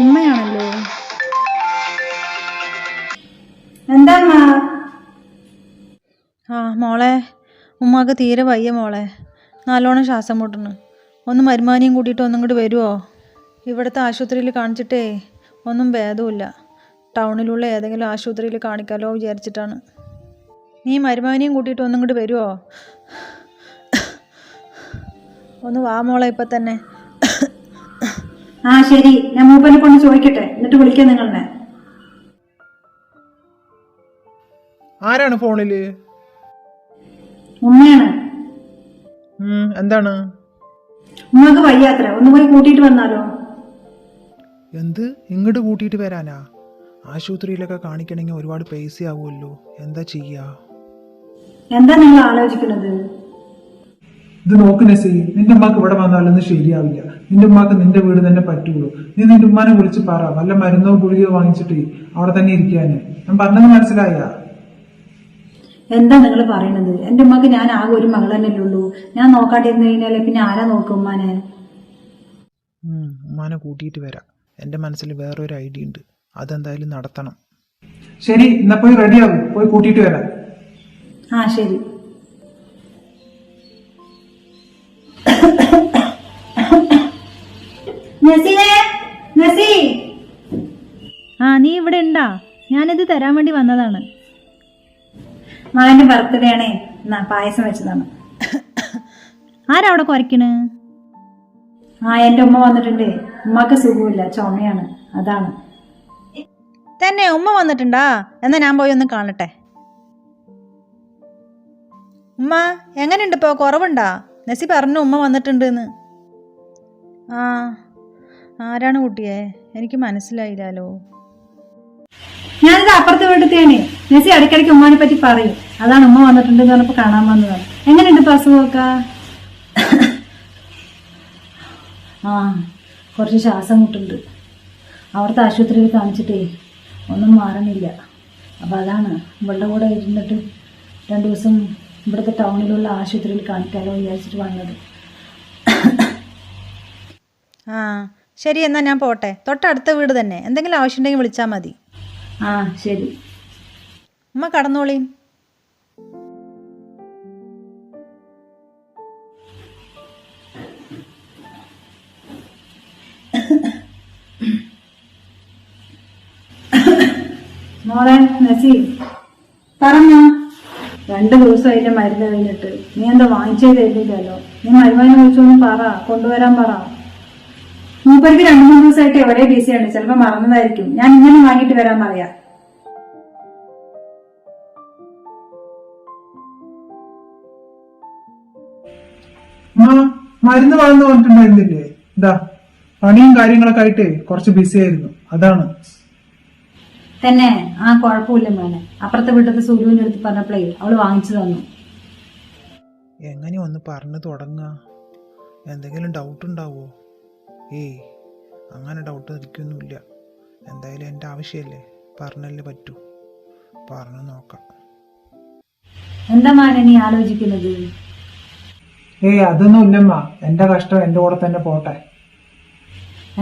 ഉമ്മയാണല്ലോ. എന്താ ആ മോളെ. ഉമ്മാക്ക് തീരെ വയ്യ മോളെ. നല്ലോണം ശ്വാസം മുട്ടണം. ഒന്ന് മരുമാനിയും കൂട്ടിയിട്ട് ഒന്നും കൂടി വരുമോ ഇവിടുത്തെ ആശുപത്രിയിൽ കാണിച്ചിട്ടേ ഒന്നും ഭേദമില്ല ടൗണിലുള്ള ഏതെങ്കിലും ആശുപത്രിയിൽ കാണിക്കാലോ വിചാരിച്ചിട്ടാണ്. നീ മരുമാനിയും കൂട്ടിയിട്ട് ഒന്നും കൂടി വരുമോ ഒന്ന് വാ മോളെ ഇപ്പം തന്നെ ആ ശരി. ഞാൻ മൂപ്പനെ കൊണ്ട് ചോദിക്കട്ടെ. എന്നിട്ട് വിളിക്കാം നിങ്ങളെ. ആരാണ് ഫോണിൽ? ഉമ്മയാണ്. എന്താണ്? ഉമ്മക്ക് വയ്യാത്ര. ഒന്ന് പോയി കൂട്ടിയിട്ട് വന്നാലോ? എന്ത്? ഇങ്ങോട്ട് കൂട്ടിയിട്ട് വരാനാ? ആശുപത്രിയിലൊക്കെ കാണിക്കണമെങ്കിൽ ഒരുപാട് പൈസ ആവുമല്ലോ എന്താ ചെയ്യാ? എന്താ നിങ്ങൾ ആലോചിക്കുന്നത്? ഇത് നോക്ക് നസി നിന്റെ അമ്മയ്ക്ക് ഇവിടെ വന്നാലൊന്നും ശരിയാവില്ല. നിന്റെ ഉമ്മാക്ക് നിന്റെ വീട് തന്നെ പറ്റുള്ളൂ. നീ നിന്റെ ഉമ്മാനെ വിളിച്ച് പറ. വല്ല മരുന്നോ ഗുളികയോ വാങ്ങിച്ചിട്ട് അവിടെ തന്നെ ഇരിക്കാന് ഞാൻ പറഞ്ഞത് മനസ്സിലായ? എന്താ നിങ്ങൾ പറയണത് എന്റെ ഉമ്മക്ക് ഞാൻ ആകെ ഒരു മകൾ തന്നെ ഉള്ളൂ. ഞാൻ നോക്കാണ്ടിരുന്നു കഴിഞ്ഞാലേ പിന്നെ ആരാ നോക്കും ഉമ്മാനെ? ഉമ്മാനെ കൂട്ടിയിട്ട് വരാം. എന്റെ മനസ്സിൽ വേറൊരു ഐഡിയ ഉണ്ട്. അതെന്തായാലും നടത്തണം. ശരി എന്നാ പോയി റെഡിയാവും പോയി കൂട്ടിയിട്ട് വരാം. ആ ശരി. ആ നീ ഇവിടെ ഉണ്ടാ. ഞാനിത് തരാൻ വേണ്ടി വന്നതാണ്. മകന്റെ ബർത്ത്ഡേ ആണേ എന്നാ പായസം വെച്ചതാണ്. ആരാ അവിടെ കുറയ്ക്കണ് ആ എന്റെ ഉമ്മ വന്നിട്ടുണ്ട്. ഉമ്മക്ക് സുഖമില്ല. ചുമയാണ്. അതാണ്. തന്നെ ഉമ്മ വന്നിട്ടുണ്ടാ? എന്നാ ഞാൻ പോയി ഒന്ന് കാണട്ടെ. ഉമ്മ എങ്ങനെയുണ്ട് ഇപ്പോൾ കുറവുണ്ടാ? നസി പറഞ്ഞു ഉമ്മ വന്നിട്ടുണ്ട് ആ. ആരാണ് കുട്ടിയെ? എനിക്ക് മനസ്സിലായില്ലല്ലോ. ഞാനിത് അപ്പുറത്ത് വീട്ടിത്തേനെ നെസി ഇടയ്ക്കിടയ്ക്ക് ഉമ്മാനെ പറ്റി പറയും. അതാണ് ഉമ്മ വന്നിട്ടുണ്ടെന്ന് പറഞ്ഞപ്പോ കാണാൻ വന്നത് എങ്ങനെയുണ്ട് ഇപ്പൊ അസുഖമൊക്കെ? ആ കുറച്ച് ശ്വാസം മുട്ടുണ്ട്. അവിടുത്തെ ആശുപത്രിയിൽ കാണിച്ചിട്ടേ ഒന്നും മാറണില്ല. അപ്പോൾ അതാണ് ഇവളുടെ കൂടെ ഇരുന്നിട്ട് രണ്ട് ദിവസം ഇവിടുത്തെ ടൗണിലുള്ള ആശുപത്രിയിൽ കാണിക്കാമല്ലോ വിചാരിച്ചിട്ട് വന്നത്. ആ ശരി എന്നാ ഞാൻ പോട്ടെ. തൊട്ടടുത്ത വീട് തന്നെ. എന്തെങ്കിലും ആവശ്യം ഉണ്ടെങ്കിൽ വിളിച്ചാൽ മതി. ആ ശരി. അമ്മ കടന്നോളീം. മോളെ നസി പറഞ്ഞോ. രണ്ടു ദിവസമായില്ലേ മരുന്ന് കഴിഞ്ഞിട്ട്. നീ എന്താ വാങ്ങിച്ചേ തരുന്നില്ലല്ലോ നീ മരുമാനെ വിളിച്ചൊന്ന് പറ കൊണ്ടുവരാൻ പറ. മൂപ്പർക്ക് രണ്ടു മൂന്ന് ദിവസമായിട്ട് എവിടെ ബിസിയാണ് ചിലപ്പോ മറന്നതായിരിക്കും. ഞാൻ ഇങ്ങനെ വാങ്ങിയിട്ട് വരാൻ പറയാ മരുന്ന് വളർന്നു പറഞ്ഞിട്ടുണ്ടായിരുന്നില്ലേ? എന്താ പണിയും കാര്യങ്ങളൊക്കെ ആയിട്ട് കുറച്ച് ബിസി ആയിരുന്നു. അതാണ്. തന്നെ ആ കുഴപ്പമില്ല മോനെ. അപ്പുറത്തെ വീട്ടിലത്തെ സൂര്യവിന്റെ അടുത്ത് പറഞ്ഞപ്പോഴേ അവൾ വാങ്ങിച്ചു തന്നു. എങ്ങനെ ഒന്ന് പറഞ്ഞു തുടങ്ങുക എന്തെങ്കിലും ഡൗട്ട് ഉണ്ടാവോ? ഏയ് അങ്ങനെ ഡൗട്ട് എനിക്കൊന്നുമില്ല എന്തായാലും എന്റെ ആവശ്യമല്ലേ? പറഞ്ഞല്ലേ പറ്റൂ. പറഞ്ഞു നോക്കാം. എന്താ മോനെ നീ ആലോചിക്കുന്നത്? ഏയ് അതൊന്നും ഇല്ലമ്മ. എന്റെ കഷ്ടം എന്റെ കൂടെ തന്നെ പോട്ടെ.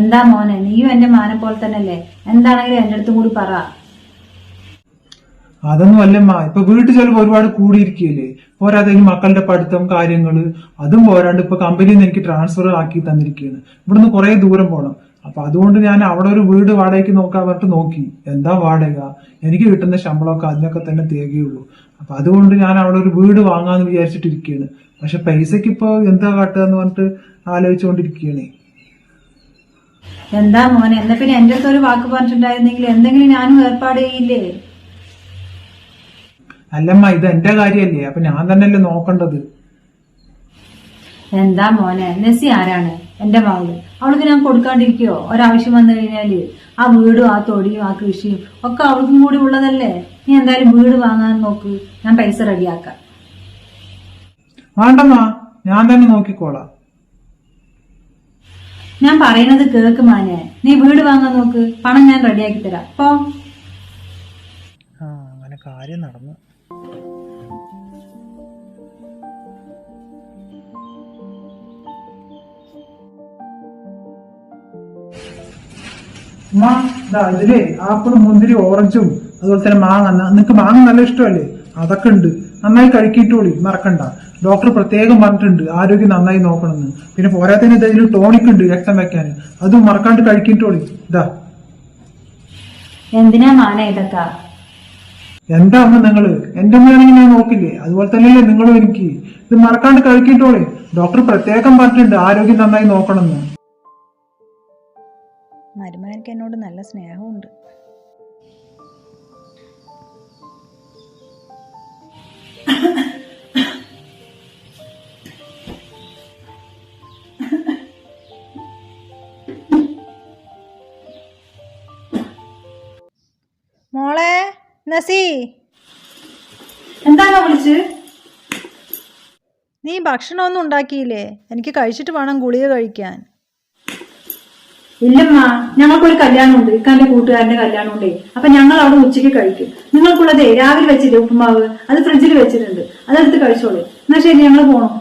എന്താ മോനെ? നീയും എന്റെ മാനെ പോലെ തന്നെയല്ലേ? എന്താണെങ്കിലും എന്റെ അടുത്തും കൂടി പറ. അതൊന്നും അല്ലമ്മ. ഇപ്പൊ വീട്ടിൽ ചെലവ് ഒരുപാട് കൂടിയിരിക്കുകയല്ലേ? പോരാതെ ഇനി മക്കളുടെ പഠിത്തം കാര്യങ്ങൾ അതും പോരാണ്ട് ഇപ്പൊ കമ്പനിയിൽ നിന്ന് എനിക്ക് ട്രാൻസ്ഫർ ആക്കി തന്നിരിക്കുകയാണ്. ഇവിടുന്ന് കുറെ ദൂരം പോകണം അപ്പൊ അതുകൊണ്ട് ഞാൻ അവിടെ ഒരു വീട് വാടകയ്ക്ക് നോക്കാൻ പറഞ്ഞിട്ട് നോക്കി. എന്താ വാടക? എനിക്ക് കിട്ടുന്ന ശമ്പളമൊക്കെ അതിനൊക്കെ തന്നെ തികയുള്ളൂ. അപ്പൊ അതുകൊണ്ട് ഞാൻ അവിടെ ഒരു വീട് വാങ്ങാന്ന് വിചാരിച്ചിട്ടിരിക്കുകയാണ് പക്ഷെ പൈസക്ക് ഇപ്പൊ എന്താ കാട്ടുക എന്ന് പറഞ്ഞിട്ട് ആലോചിച്ചുകൊണ്ടിരിക്കുകയാണേ എന്താ മോനെ? എന്നാ പിന്നെ എന്റെ അടുത്ത് ഒരു വാക്ക് പറഞ്ഞിട്ടുണ്ടായിരുന്നെങ്കിൽ എന്തെങ്കിലും ഞാനും ഏർപ്പാട് ചെയ്യില്ലേ? അല്ലമ്മ ഇത് എന്റെ കാര്യല്ലേ. അപ്പൊ ഞാൻ തന്നെയല്ലേ നോക്കണ്ടത്. എന്താ മോനെ? നെസ്സി ആരാണ്? എന്റെ മകൾ അവൾക്ക് ഞാൻ കൊടുക്കാണ്ടിരിക്കോ? ഒരാവശ്യം വന്നു കഴിഞ്ഞാൽ ആ വീടും ആ തൊടിയും ആ കൃഷിയും ഒക്കെ അവൾക്കും കൂടി ഉള്ളതല്ലേ? നീ എന്തായാലും വീട് വാങ്ങാൻ നോക്ക്. ഞാൻ പൈസ റെഡിയാക്കാം. വേണ്ടമ്മാ ഞാൻ തന്നെ നോക്കിക്കോളാം. ഞാൻ പറയുന്നത് കേക്ക് മാനെ നീ വീട് വാങ്ങാൻ നോക്ക്. പണം ഞാൻ റെഡിയാക്കി തരാം. പോ. അങ്ങനെ കാര്യം നടന്നു. ഉമ്മ ഇതാ ഇതിലേ ആപ്പിളും മുന്തിരി ഓറഞ്ചും അതുപോലെ തന്നെ മാങ്ങ നിങ്ങക്ക് മാങ്ങ നല്ല ഇഷ്ടമല്ലേ? അതൊക്കെ ഉണ്ട്. നന്നായി കഴിക്കിട്ടോളി മറക്കണ്ട. ഡോക്ടർ പ്രത്യേകം പറഞ്ഞിട്ടുണ്ട് ആരോഗ്യം നന്നായി നോക്കണമെന്ന്. പിന്നെ പോരാത്തതിന് ഇതിൽ ടോണിക് ഉണ്ട് രക്തം വെക്കാൻ. അതും മറക്കാണ്ട് കഴിക്കിട്ടോളി. ഇതാ എന്തിനാ മാന ഇതൊക്കെ? എന്താ അമ്മ നിങ്ങൾ? എന്റെ അമ്മയാണെങ്കിൽ ഞാൻ നോക്കില്ലേ? അതുപോലെ തന്നെയല്ലേ നിങ്ങളും എനിക്ക്. ഇത് മറക്കാണ്ട് കഴിക്കിട്ടോളി. ഡോക്ടർ പ്രത്യേകം പറഞ്ഞിട്ടുണ്ട് ആരോഗ്യം നന്നായി നോക്കണമെന്ന്. മരുമാനക്ക് എന്നോട് നല്ല സ്നേഹമുണ്ട്. മോളെ നസി. എന്താണോ വിളിച്ച് നീ ഭക്ഷണമൊന്നും ഉണ്ടാക്കിയില്ലേ? എനിക്ക് കഴിച്ചിട്ട് വേണം ഗുളിക കഴിക്കാൻ. ഇല്ലമ്മ ഞങ്ങൾക്കൊരു കല്യാണമുണ്ട്. ഇക്കാന്റെ കൂട്ടുകാരന്റെ കല്യാണമുണ്ടേ. അപ്പൊ ഞങ്ങൾ അവിടെ ഉച്ചയ്ക്ക് കഴിക്കും. നിങ്ങൾക്കുള്ളതേ രാവിലെ വെച്ചില്ലേ ഉപ്പുമാവ്? അത് ഫ്രിഡ്ജിൽ വെച്ചിട്ടുണ്ട്. അതെടുത്ത് കഴിച്ചോളൂ. എന്നാ ശരി ഞങ്ങൾ പോണോ.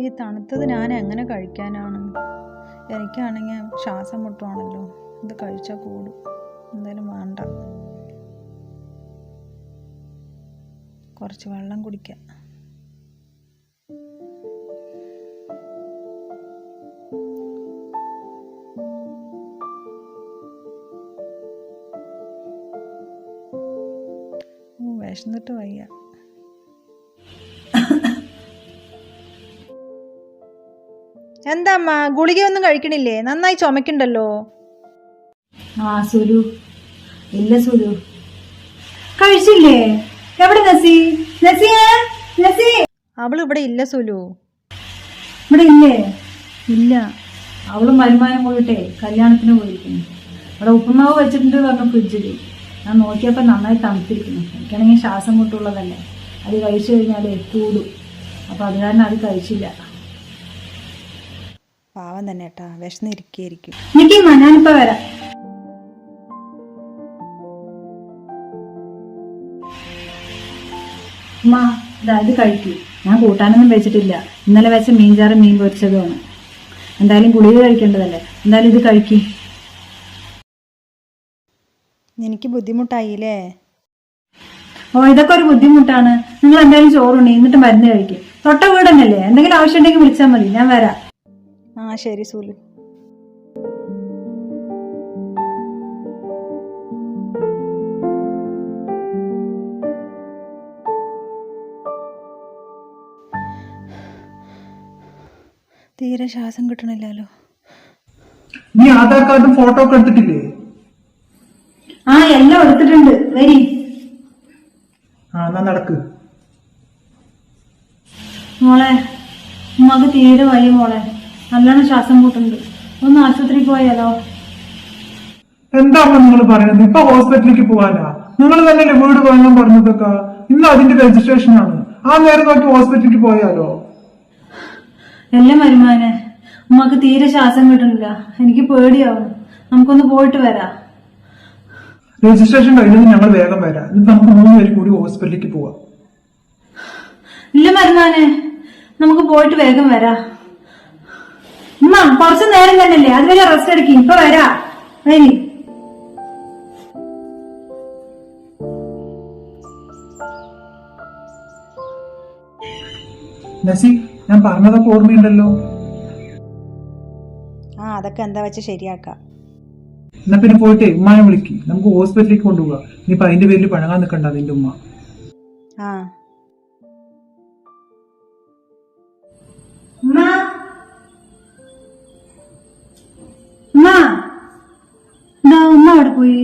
ഈ തണുത്തത് ഞാൻ എങ്ങനെ കഴിക്കാനാണ്? എനിക്കാണെങ്കിൽ ശ്വാസം മുട്ടുവാണല്ലോ. ഇത് കഴിച്ചാൽ കൂടും. എന്തായാലും വേണ്ട. കുറച്ച് വെള്ളം കുടിക്കുക വിഷന്നിട്ട് വയ്യ. എന്താമ്മ ഗുളിക ഒന്നും കഴിക്കണില്ലേ? നന്നായി ചുമക്കുണ്ടല്ലോ ആ സുരു. ഇല്ല സുരു. കഴിച്ചില്ലേ? എവിടെ നസി? നസിയേ? നസി. അവൾ ഇവിടെ ഇല്ല സുലു. ഇവിടെ ഇല്ലേ? ഇല്ല. അവളും മരുമാനം പോയിട്ടേ കല്യാണത്തിന് പോയിരിക്കുന്നു. അവിടെ ഉപ്പുമാവ് വെച്ചിട്ടുണ്ട് പറഞ്ഞു ഫ്രിഡ്ജിൽ ഞാൻ നോക്കിയപ്പോൾ നന്നായി തണുത്തിരിക്കുന്നു. എനിക്കാണെങ്കിൽ ശ്വാസം മുട്ടുള്ളതല്ലേ. അത് കഴിച്ചു കഴിഞ്ഞാൽ കൂടും അപ്പോൾ അത് കാരണം അത് കഴിച്ചില്ല. പാവം തന്നെ ഏട്ടാ. വിശന്നിരിക്കുകയായിരിക്കും. എനിക്ക് മനാനിപ്പ വരാം. ഇതാ ഇത് കഴിക്കൂ. ഞാൻ കൂട്ടാനൊന്നും വെച്ചിട്ടില്ല. ഇന്നലെ വെച്ച മീൻചാറും മീൻ പൊരിച്ചതുമാണ്. എന്തായാലും ഗുളിക കഴിക്കേണ്ടതല്ലേ? എന്തായാലും ഇത് കഴിക്കി. എനിക്ക് ബുദ്ധിമുട്ടായില്ലേ? ഓ ഇതൊക്കെ ഒരു ബുദ്ധിമുട്ടാണ്. നിങ്ങൾ എന്തായാലും ചോറുണ്ട് എന്നിട്ട് മരുന്ന് കഴിക്കും. തൊട്ട വീടന്നല്ലേ? എന്തെങ്കിലും ആവശ്യം ഉണ്ടെങ്കിൽ വിളിച്ചാൽ മതി. ഞാൻ വരാം. ആ ശരി സുലു. തീരെ ശ്വാസം കിട്ടണില്ലല്ലോ. നീ ആധാർ കാർഡും ഫോട്ടോ ഒക്കെ എടുത്തിട്ടില്ലേ? ആ എല്ലാം എടുത്തിട്ടുണ്ട്. വരി. ആ എന്നാ നടക്ക്. മോളെ ഉമ്മക്ക് തീരെ വയ്യ മോളെ. നല്ലോണം ശ്വാസം കൂട്ടുണ്ട്. ഒന്ന് ആശുപത്രിയിൽ പോയാലോ? എന്താ അമ്മ നിങ്ങൾ പറയുന്നത്? ഇപ്പൊ ഹോസ്പിറ്റലിലേക്ക് പോകാനാ നിങ്ങൾ തന്നെയല്ലേ വീട് വാങ്ങാൻ പറഞ്ഞതൊക്കെ? ഇന്ന് അതിന്റെ രജിസ്ട്രേഷൻ ആണ് ആ നേരം നോക്കി ഹോസ്പിറ്റലിലേക്ക് പോയാലോ? എല്ലാം വരുമാനെ ഉമ്മക്ക് തീരെ ശ്വാസം കിട്ടുന്നില്ല എനിക്ക് പേടിയാവും. നമുക്കൊന്ന് പോയിട്ട് വരാം. രജിസ്ട്രേഷൻ കഴിഞ്ഞത് ഞങ്ങൾ വേഗം വരാം. എന്നിട്ട് നമുക്ക് മൂന്ന് പേര് കൂടി ഹോസ്പിറ്റലിലേക്ക് പോവാം. ഇല്ല മരുമാനെ നമുക്ക് പോയിട്ട് വേഗം വരാം. ഉമ്മ കുറച്ച് നേരം തന്നെയല്ലേ? അതുവരെ റെസ്റ്റ് എടുക്കി. ഇപ്പൊ വരാ. വരി. നസി ഞാൻ പറഞ്ഞതൊക്കെ ഓർമ്മയുണ്ടല്ലോ. ആ അതൊക്കെ എന്താ വെച്ച് ശരിയാക്കാം. എന്നാ പിന്നെ പോയിട്ടേ ഉമ്മാനെ വിളിക്ക്. നമുക്ക് ഹോസ്പിറ്റലിലേക്ക് കൊണ്ടുപോകാം. ഇനിയിപ്പൊ അതിന്റെ പേരിൽ പഴകാൻ നിൽക്കണ്ട നിന്റെ ഉമ്മ. ആ. ഉമ്മ. ഉമ്മ. എന്താ ഉമ്മ അവിടെ പോയി?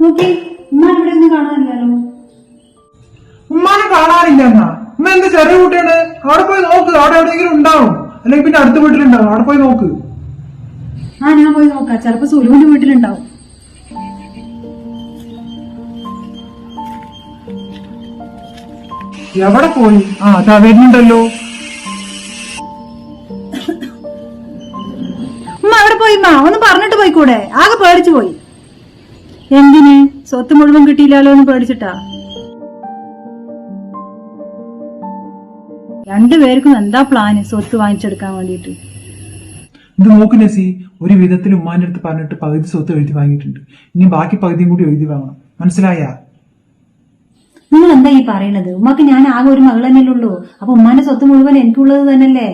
നോക്കി. ഉമ്മ ഇവിടെ ഒന്നും കാണാനില്ലല്ലോ ഉമ്മാനെ കാണാനില്ല എന്നാ എന്താ ചെറിയ കുട്ടിയാണ്? അവിടെ പോയി നോക്ക്. അവിടെ എവിടെയെങ്കിലും ഉണ്ടാവും. അല്ലെങ്കിൽ പിന്നെ അടുത്ത വീട്ടിലുണ്ടാവും. അവിടെ പോയി നോക്ക്. ആ ഞാൻ പോയി നോക്കാം. ചിലപ്പോ സുലുവിന്റെ വീട്ടിലുണ്ടാവും. എവിടെ പോയി? ആ അതാ വരുന്നുണ്ടല്ലോ. ഉമ്മ അവിടെ പോയി ഉമ്മ. ഒന്ന് പറഞ്ഞിട്ട് പോയിക്കൂടെ? ആകെ പേടിച്ചു പോയി. എന്തിന്? സ്വത്ത് മുഴുവൻ കിട്ടിയില്ലല്ലോ എന്ന് പേടിച്ചിട്ടാ. രണ്ടുപേർക്കും എന്താ പ്ലാന് സ്വത്ത് വാങ്ങിച്ചെടുക്കാൻ വേണ്ടിട്ട് ഇത് നോക്ക് നസി ഒരു വിധത്തിൽ ഉമ്മാന്റെ അടുത്ത് പറഞ്ഞിട്ട് പകുതി സ്വത്ത് എഴുതി വാങ്ങിയിട്ടുണ്ട്. ഇനി ബാക്കി പകുതിയും കൂടി എഴുതി വാങ്ങണം. മനസ്സിലായാ? നിങ്ങൾ എന്താ ഈ പറയണത്? ഉമ്മക്ക് ഞാൻ ആകെ ഒരു മകൾ തന്നെയല്ലേ ഉള്ളൂ. അപ്പൊ ഉമ്മാന്റെ സ്വത്ത് മുഴുവൻ എനിക്കുള്ളത് തന്നെയല്ലേ?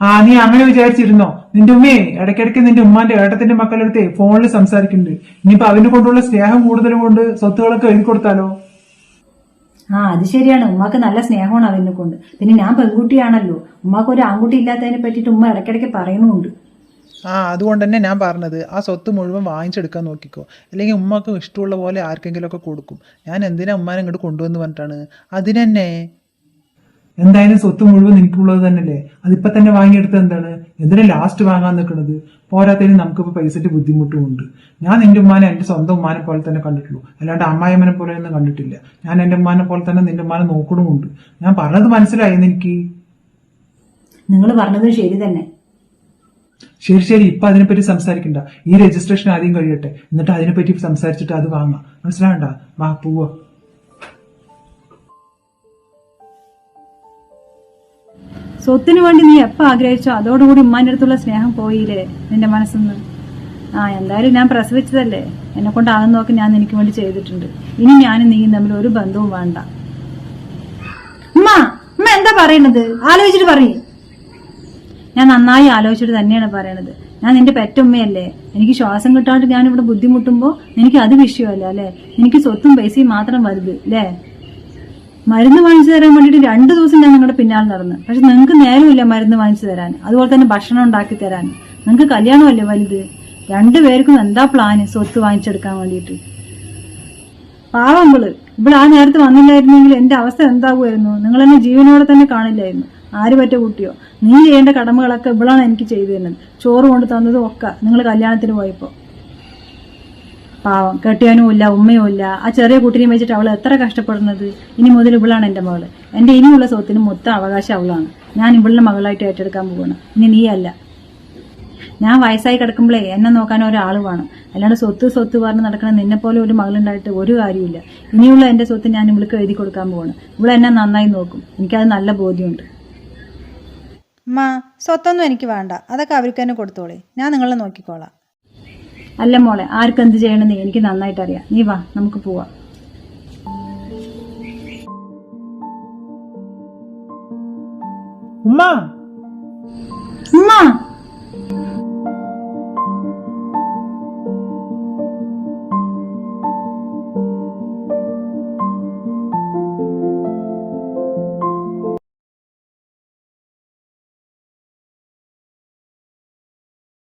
ആ നീ അങ്ങനെ വിചാരിച്ചിരുന്നോ? നിന്റെ ഉമ്മയെ ഇടയ്ക്കിടയ്ക്ക് നിന്റെ ഉമ്മാന്റെ ഏട്ടത്തിന്റെ മക്കളുടെ അടുത്ത് ഫോണിൽ സംസാരിക്കുന്നുണ്ട്. ഇനിയിപ്പോ അവന് കൊണ്ടുള്ള സ്നേഹം കൂടുതലും കൊണ്ട് സ്വത്തുകളൊക്കെ എഴുതി കൊടുത്താലോ? ആ അത് ശരിയാണ്. ഉമ്മാക്ക് നല്ല സ്നേഹമാണ് അവനെ കൊണ്ട്. പിന്നെ ഞാൻ പെൺകുട്ടിയാണല്ലോ. ഉമ്മാക്ക് ഒരു ആൺകുട്ടി ഇല്ലാത്തതിനെ പറ്റിയിട്ട് ഉമ്മ ഇടയ്ക്കിടയ്ക്ക് പറയുന്നുണ്ട്. ആ അതുകൊണ്ട് തന്നെ ഞാൻ പറഞ്ഞത് ആ സ്വത്ത് മുഴുവൻ വാങ്ങിച്ചെടുക്കാൻ നോക്കിക്കോ. അല്ലെങ്കിൽ ഉമ്മക്ക് ഇഷ്ടമുള്ള പോലെ ആർക്കെങ്കിലുമൊക്കെ കൊടുക്കും. ഞാൻ എന്തിനാ ഉമ്മാനെ ഇങ്ങോട്ട് കൊണ്ടുവന്ന് പറഞ്ഞിട്ടാണ്? അതിനെന്നെ എന്തായാലും സ്വത്ത് മുഴുവൻ എനിക്കുള്ളത് തന്നെയല്ലേ? അതിപ്പോ തന്നെ വാങ്ങിയെടുത്ത് എന്താണ്? എന്തിനാ ലാസ്റ്റ് വാങ്ങാൻ നിൽക്കുന്നത്? പോരാത്തതിന് നമുക്കിപ്പോ ബുദ്ധിമുട്ടും ബുദ്ധിമുട്ടുമുണ്ട് ഞാൻ എന്റെ ഉമ്മാനെ എന്റെ സ്വന്തം ഉമ്മാനെ പോലെ തന്നെ കണ്ടിട്ടുള്ളൂ. അല്ലാണ്ട് അമ്മായിമ്മനെ പോലെ ഒന്നും കണ്ടിട്ടില്ല. ഞാൻ എന്റെ ഉമ്മാനെ പോലെ തന്നെ നിന്റെ ഉമ്മാനെ നോക്കണമുണ്ട്. ഞാൻ പറഞ്ഞത് മനസ്സിലായെന്ന് എനിക്ക്? നിങ്ങൾ പറഞ്ഞത് ശരി തന്നെ. ശരി ശരി. ഇപ്പൊ അതിനെപ്പറ്റി സംസാരിക്കണ്ട. ഈ രജിസ്ട്രേഷൻ ആദ്യം കഴിയട്ടെ. എന്നിട്ട് അതിനെപ്പറ്റി സംസാരിച്ചിട്ട് അത് വാങ്ങാം. മനസ്സിലാവണ്ട? വാ പോവാ. സ്വത്തിന് വേണ്ടി നീ എപ്പോൾ ആഗ്രഹിച്ചോ അതോടുകൂടി ഉമ്മാനടുത്തുള്ള സ്നേഹം പോയില്ലേ നിന്റെ മനസ്സിന്ന്? ആ എന്തായാലും ഞാൻ പ്രസവിച്ചതല്ലേ. എന്നെ കൊണ്ടാകുന്നതൊക്കെ ഞാൻ നിനക്ക് വേണ്ടി ചെയ്തിട്ടുണ്ട്. ഇനി ഞാനും നീയും തമ്മിൽ ഒരു ബന്ധവും വേണ്ട. ഉമ്മ ഉമ്മ എന്താ പറയണത്? ആലോചിച്ചിട്ട് പറയേ. ഞാൻ നന്നായി ആലോചിച്ചിട്ട് തന്നെയാണ് പറയണത്. ഞാൻ നിന്റെ പെറ്റുമ്മയല്ലേ. എനിക്ക് ശ്വാസം കിട്ടാണ്ട് ഞാൻ ഇവിടെ ബുദ്ധിമുട്ടുമ്പോൾ എനിക്ക് അത് വിഷയമല്ല അല്ലേ? എനിക്ക് സ്വത്തും പൈസയും മാത്രം വലുത് അല്ലേ? മരുന്ന് വാങ്ങിച്ചു തരാൻ വേണ്ടിയിട്ട് രണ്ടു ദിവസം ഞാൻ നിങ്ങളുടെ പിന്നാലെ നടന്നു. പക്ഷെ നിങ്ങൾക്ക് നേരമില്ല മരുന്ന് വാങ്ങിച്ചു തരാൻ. അതുപോലെ തന്നെ ഭക്ഷണം ഉണ്ടാക്കി തരാൻ. നിങ്ങൾക്ക് കല്യാണമല്ലേ വലുത്? രണ്ടുപേർക്കും എന്താ പ്ലാന് സ്വത്ത് വാങ്ങിച്ചെടുക്കാൻ വേണ്ടിയിട്ട്. പാവം ഇവൾ ഇവിടെ ആ നേരത്ത് വന്നില്ലായിരുന്നെങ്കിൽ എന്റെ അവസ്ഥ എന്താകുമായിരുന്നു? നിങ്ങൾ എന്നെ ജീവനോടെ തന്നെ കാണില്ലായിരുന്നു. ആര് പറ്റ കുട്ടിയോ? നീ ചെയ്യേണ്ട കടമകളൊക്കെ ഇവളാണ് എനിക്ക് ചെയ്തു തരുന്നത്. ചോറ് കൊണ്ട് തന്നതും ഒക്കെ നിങ്ങൾ കല്യാണത്തിന് പോയപ്പോ. പാവം. കെട്ടിയവനും ഇല്ല ഉമ്മയും ഇല്ല. ആ ചെറിയ കുട്ടിനെയും വെച്ചിട്ട് അവൾ എത്ര കഷ്ടപ്പെടുന്നത്? ഇനി മുതൽ ഇവളാണ് എന്റെ മകൾ എന്റെ ഇനിയുള്ള സ്വത്തിന് മൊത്തം അവകാശം അവളാണ്. ഞാൻ ഇവളുടെ മകളായിട്ട് ഏറ്റെടുക്കാൻ പോവാണ്. ഇനി നീയല്ല. ഞാൻ വയസ്സായി കിടക്കുമ്പോഴേ എന്നെ നോക്കാൻ ഒരാൾ വേണം. അല്ലാണ്ട് സ്വത്ത് സ്വത്ത് പറഞ്ഞ് നടക്കണ നിന്നെ പോലെ ഒരു മകളുണ്ടായിട്ട് ഒരു കാര്യമില്ല ഇനിയുള്ള എന്റെ സ്വത്ത് ഞാൻ ഇവൾക്ക് എഴുതി കൊടുക്കാൻ പോവാണ്. ഇവളെ എന്നെ നന്നായി നോക്കും. എനിക്കത് നല്ല ബോധ്യമുണ്ട്. അമ്മ സ്വത്തൊന്നും എനിക്ക് വേണ്ട. അതൊക്കെ അവർക്ക് തന്നെ കൊടുത്തോളേ. ഞാൻ നിങ്ങളെ നോക്കിക്കോളാം. അല്ല മോളെ ആർക്ക് എന്ത് ചെയ്യണമെന്ന് എനിക്ക് നന്നായിട്ട് അറിയാം നീ വാ നമുക്ക് പോവാം. ഉമ്മ. ഉമ്മ.